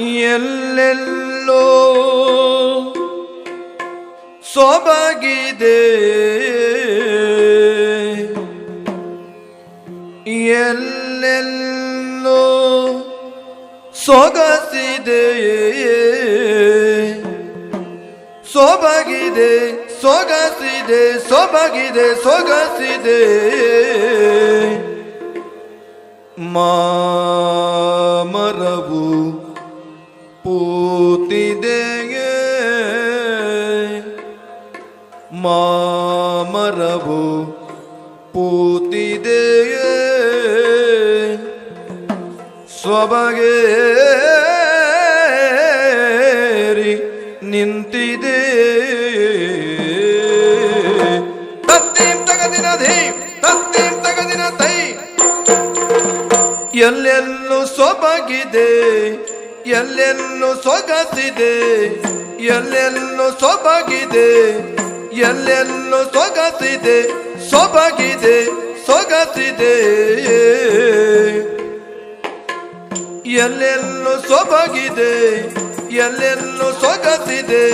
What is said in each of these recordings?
ಎಲ್ಲೆಲ್ಲೋ ಸೊಬಗಿದೆ. ಎಲ್ಲೆಲ್ಲೋ ಸೊಗಸಿದೆ. ಸೊಬಗಿದೆ ಸೊಗಸಿದೆ ಸೊಬಗಿದೆ ಸೊಗಸಿದೆ. ಮಾಮರವು ಮಾಮರವು ಪೂತಿದೆಯೇ? ಸ್ವಬಗೇರಿ ನಿಂತಿದೆ ತತ್ತೀಂ ತಗದಿನ ಧೀ, ತತ್ತೀಂ ತಗದಿನ ತೈ. ಎಲ್ಲೆಲ್ಲೂ ಸೊಬಗಿದೆ, ಎಲ್ಲೆಲ್ಲೂ ಸೊಗಸಿದೆ, ಎಲ್ಲೆಲ್ಲೂ ಸೊಬಗಿದೆ. ಎಲ್ಲೆಲ್ಲೂ ಸೊಗಸಿದೆ, ಸೊಬಗಿದೆ, ಸೊಗಸಿದೆ. ಎಲ್ಲೆಲ್ಲೂ ಸೊಬಗಿದೆ, ಎಲ್ಲೆಲ್ಲೂ ಸೊಗಸಿದೆ,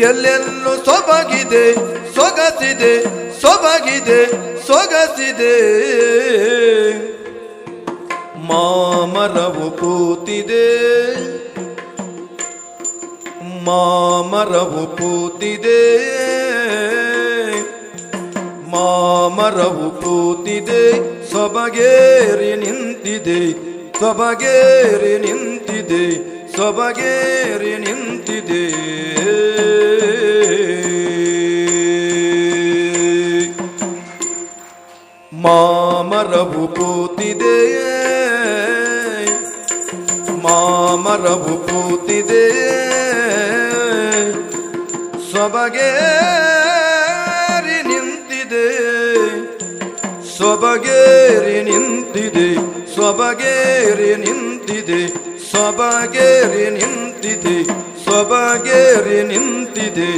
ಎಲ್ಲೆಲ್ಲೂ ಸೊಬಗಿದೆ, ಸೊಗಸಿದೆ ಸೊಬಗಿದೆ, ಸೊಗಸಿದೆ. ಮಾಮರವು ಕೂತಿದೆ ಮಾಮರವು ಕೂತಿದೆ. ಮಾಮರವು ಕೂತಿದೆ ಸೊಬಗೇರಿ ನಿಂತಿದೆ ಸೊಬಗೇರಿ ನಿಂತಿದೆ ಸೊಬಗೇರಿ ನಿಂತಿದೆ. ಮಾಮರವು ಕೂತಿದೆ ಮಾಮರವು ಕೂತಿದೆ ಸೊಬಗೇರಿ ಸೊಬಗೇರಿ ನಿಂತಿದೆ ಸೊಬಗೇರಿ ನಿಂತಿದೆ ಸೊಬಗೇರಿ ನಿಂತಿದೆ ಸೊಬಗೇರಿ ನಿಂತಿದೆ.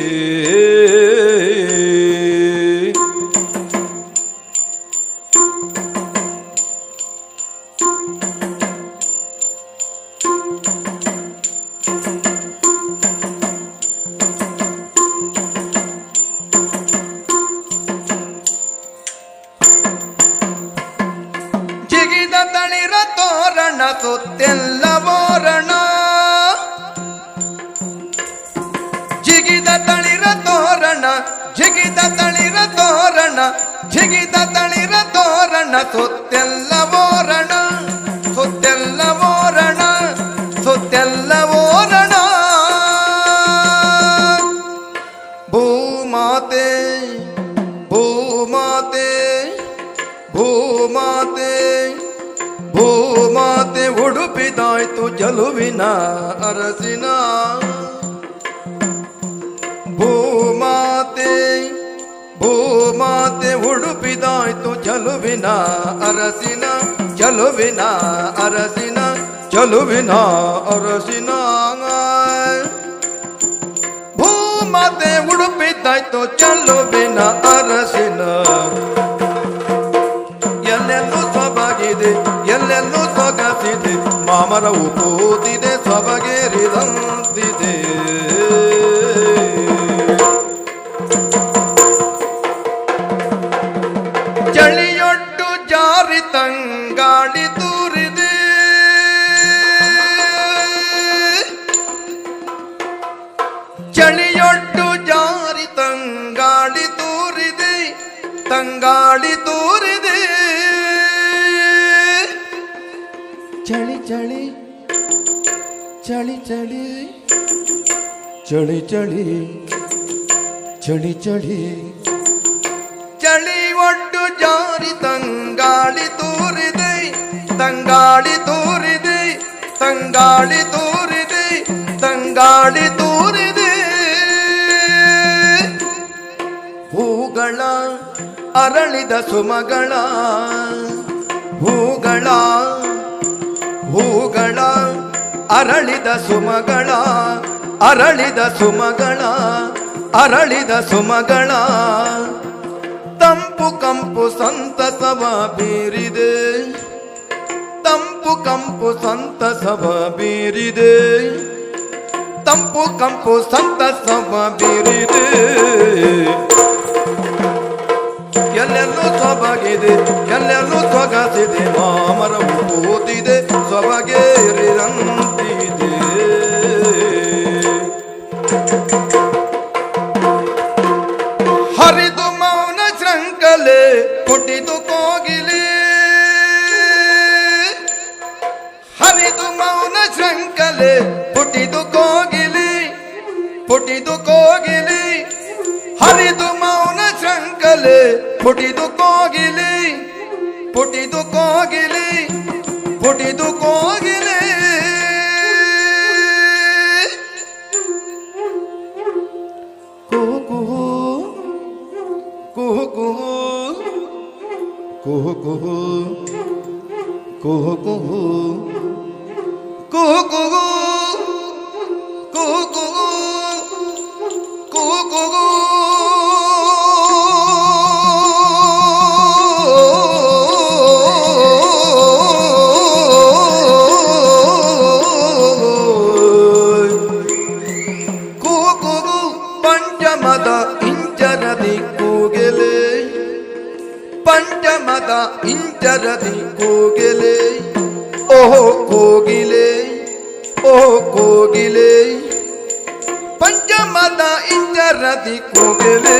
ಜಿಗಿದ ತಳಿರ ತೋರಣ, ಸುತ್ತೆಲ್ಲ ಓರಣ ಸುತ್ತೆಲ್ಲ ಓರಣ ಸುತ್ತೆಲ್ಲ ಓರಣ. ಭೂಮಾತೆ ಭೂಮಾತೆ ಭೂಮಾತೆ ಭೂಮಾತೆ ಉಡುಪಿದಾಯ್ತು ಜಲುವಿನ ಅರಸಿನ. ಉಡುಪಿದಾಯ್ತು ಚಲುವಿನ ಅರಸಿನ ಚಲುವಿನ ಅರಸಿನ ಚಲುವಿನ ಅರಸಿನ ಭೂಮತೆ ಉಡುಪಿದ್ದಾಯ್ತು ಚಲುವಿನ ಅರಸಿನ. ಎಲ್ಲೆಲ್ಲೂ ಸೊಬಗಿದೆ, ಎಲ್ಲೆಲ್ಲೂ ಸೊಗಸಿದೆ, ಮಾಮರವು ಕೂತಿದೆ ಸೊಬಗೇರಿದಂತಿದೆ ಚಳಿಯೊಟ್ಟು ಜಾರಿ ತಂಗಾಡಿ ತೂರಿದೆ ಚಳಿಯೊಟ್ಟು ಜಾರಿ ತಂಗಾಡಿ ತೂರಿದೆ ತಂಗಾಡಿ ತೂರಿದೆ ಚಳಿ ಚಳಿ ಚಳಿ ಚಳಿ ಚಳಿ ಚಳಿ ಚಳಿ ಚಳಿ ಚಳಿ ತಂಗಾಳಿ ತೋರಿದೆ ತಂಗಾಳಿ ತೋರಿದೆ ತಂಗಾಳಿ ತೋರಿದೆ. ಹೂಗಳ ಅರಳಿದ ಸುಮಗಳ, ಹೂಗಳ ಹೂಗಳ ಅರಳಿದ ಸುಮಗಳ ಅರಳಿದ ಸುಮಗಳ ಅರಳಿದ ಸುಮಗಳ. ತಂಪು ಕಂಪು ಸಂತಸವ ಬೀರಿದೆ. ತಂಪು ಕಂಪು ಸಂತಸವ ಬೀರಿದೆ. ತಂಪು ಕಂಪು ಸಂತಸವ ಬೀರಿದೆ. ಎಲ್ಲೆಲ್ಲೂ ಸೊಬಗಿದೆ, ಎಲ್ಲೆಲ್ಲೂ ಸೊಗಸಿದೆ, ಮಾಮರವು ಓದಿದೆ ಸೊಬಗೇರಿರಂತಿದೆ. ಹರಿದು ಮೌನ ಶೃಂಖಲೆ ಕುಟಿದು ಕೋಗಿಲೆ ಶೃಂಖಲೆ ಪುಟಿದು ಕೋಗಿಲಿ ಪುಟಿದು ಕೋಗಿಲಿ, ಹರಿದು ಮೌನ ಶಂಕಲೆ ಪುಟಿದು ಕೋಗಿಲಿ ಪುಟಿದು ಕೋಗಿಲಿ ಪುಟಿದು ಕೋಗಿಲಿ. ಕುಹು ಕುಹು ಕುಹು ಕುಹು ಪಂಚಮದ ಇಂಚರದಿ ಕೂಗೆಲೆ ಪಂಚಮದ ಇಂಚರದಿ ಕೂಗೆಲೆ ಓಹೋ ಕೋಗಿಲೆ ಓಹೋ ಕೋಗಿಲೆ ಪಂಚಮದ ಇಂಚರದಿ ಕೂಗೆಲೆ.